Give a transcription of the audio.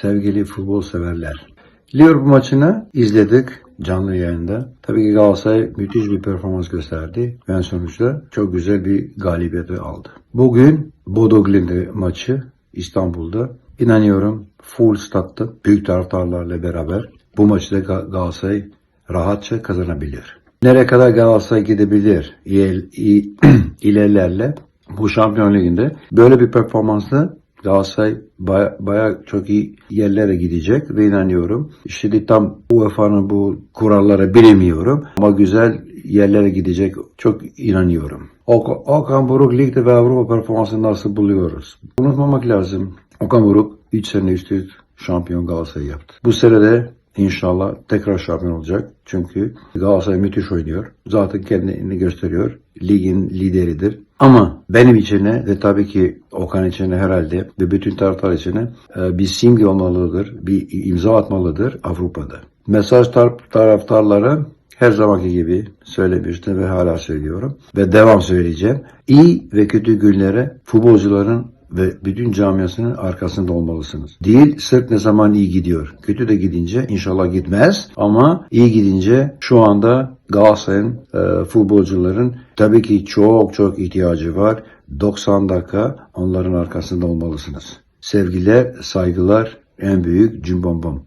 sevgili futbol severler. Liverpool maçını izledik canlı yayında. Tabii ki Galatasaray müthiş bir performans gösterdi. ve sonuçta çok güzel bir galibiyeti aldı. Bugün Bodo Glimt maçı İstanbul'da. İnanıyorum full statta büyük taraftarlarla beraber bu maçı da Ga- Galatasaray rahatça kazanabilir. Nereye kadar Galatasaray gidebilir il- il- ilerlerle bu Şampiyon Ligi'nde böyle bir performansla Galatasaray baya, baya çok iyi yerlere gidecek ve inanıyorum. Şimdi tam UEFA'nın bu kuralları bilemiyorum ama güzel yerlere gidecek çok inanıyorum. Ok- Okan Buruk ligde ve Avrupa performansını nasıl buluyoruz? Unutmamak lazım. Okan Buruk 3 sene üst üste şampiyon Galatasaray yaptı. Bu sene de İnşallah tekrar şampiyon olacak. Çünkü Galatasaray müthiş oynuyor. Zaten kendini gösteriyor. Ligin lideridir. Ama benim içine ve tabii ki Okan içine herhalde ve bütün taraftar içine e, bir simge olmalıdır. Bir imza atmalıdır Avrupa'da. Mesaj tar- taraftarlara her zamanki gibi söylemiştim ve hala söylüyorum. Ve devam söyleyeceğim. İyi ve kötü günlere futbolcuların ve bütün camiasının arkasında olmalısınız. Değil sırf ne zaman iyi gidiyor. Kötü de gidince inşallah gitmez ama iyi gidince şu anda Galatasaray'ın e, futbolcuların tabii ki çok çok ihtiyacı var. 90 dakika onların arkasında olmalısınız. Sevgiler, saygılar, en büyük cümbombom.